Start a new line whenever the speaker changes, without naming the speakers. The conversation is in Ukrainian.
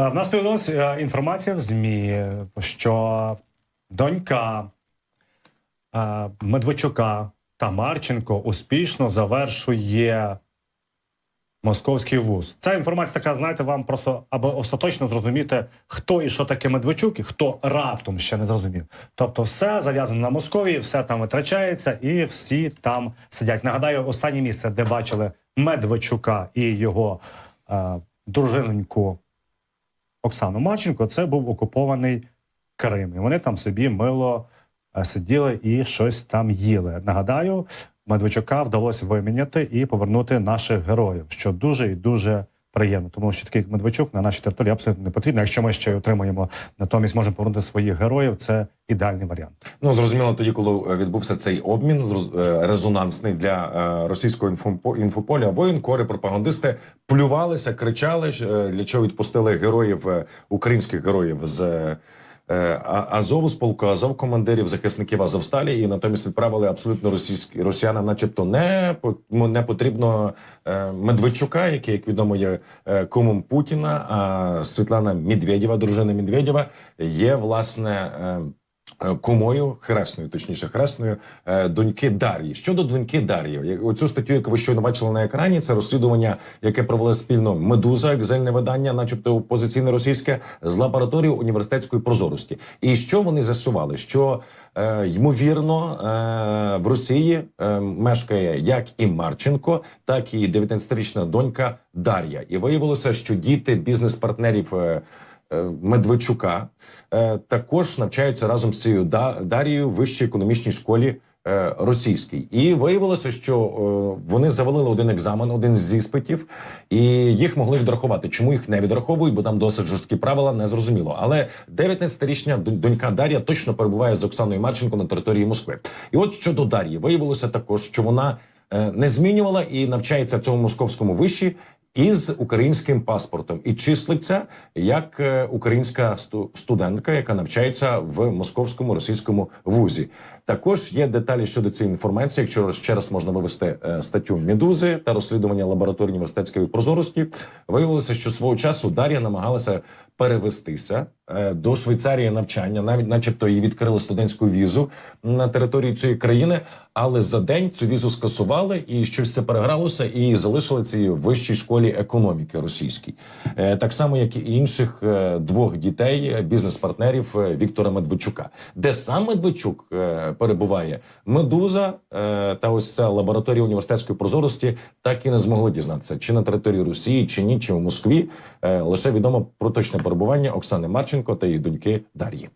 Е, В нас появилася е, інформація в ЗМІ, що донька е, Медведчука та Марченко успішно завершує московський вуз. Ця інформація така, знаєте, вам просто аби остаточно зрозуміти, хто і що таке Медведчук, і хто раптом ще не зрозумів. Тобто, все зав'язано на Московії, все там витрачається, і всі там сидять. Нагадаю, останнє місце, де бачили Медведчука і його е, дружиноньку Оксану Марченко, це був окупований Крим. І вони там собі мило е, сиділи і щось там їли. Нагадаю, Медведчука вдалося виміняти і повернути наших героїв, що дуже і дуже приємно. Тому що такий як Медведчук на нашій території абсолютно не потрібно. Якщо ми ще й отримаємо натомість, можемо повернути своїх героїв. Це ідеальний варіант.
Ну зрозуміло, тоді, коли е, відбувся цей обмін е, резонансний для е, російського інфополя, воїн воєнкори, пропагандисти плювалися, кричали, для чого відпустили героїв українських героїв з. Е, Азову Азов командирів захисників Азовсталі і натомість відправили абсолютно російські росіянам, начебто не по- не потрібно е, Медведчука, який, як відомо, є комом кумом Путіна. А Світлана Медведєва, дружина Медведєва, є власне. Е, Кумою хресною, точніше, хресною е, доньки Дар'ї. Щодо доньки Дар'ї, оцю статтю, яку ви щойно бачили на екрані, це розслідування, яке провели спільно Медуза, екзельне видання, начебто опозиційне російське, з лабораторії університетської прозорості. І що вони з'ясували? Що е, ймовірно е, в Росії е, мешкає як і Марченко, так і 19-річна донька Дар'я. І виявилося, що діти бізнес-партнерів. е, Медведчука е, також навчаються разом з цією Да- Дарією в вищій економічній школі е, російській. І виявилося, що е, вони завалили один екзамен, один з іспитів, і їх могли відрахувати. Чому їх не відраховують? Бо там досить жорсткі правила, не зрозуміло. Але 19-річна донька Дар'я точно перебуває з Оксаною Марченко на території Москви. І от щодо Дар'ї, виявилося також, що вона е, не змінювала і навчається в цьому московському виші із українським паспортом і числиться як е, українська сту- студентка, яка навчається в московському російському вузі. Також є деталі щодо цієї інформації. Якщо ще раз можна вивести е, статтю Медузи та розслідування лабораторії університетської прозорості, виявилося, що свого часу Дар'я намагалася перевестися е, до Швейцарії навчання, навіть, начебто, їй відкрили студентську візу на території цієї країни, але за день цю візу скасували і щось це перегралося, і залишили цій вищій школі економіки російській, Е, так само як і інших е, двох дітей, е, бізнес-партнерів Віктора Медведчука, де сам Медведчук перебуває. Медуза та ось ця лабораторія університетської прозорості так і не змогли дізнатися, чи на території Росії, чи ні, чи в Москві. Лише відомо про точне перебування Оксани Марченко та її доньки Дар'ї.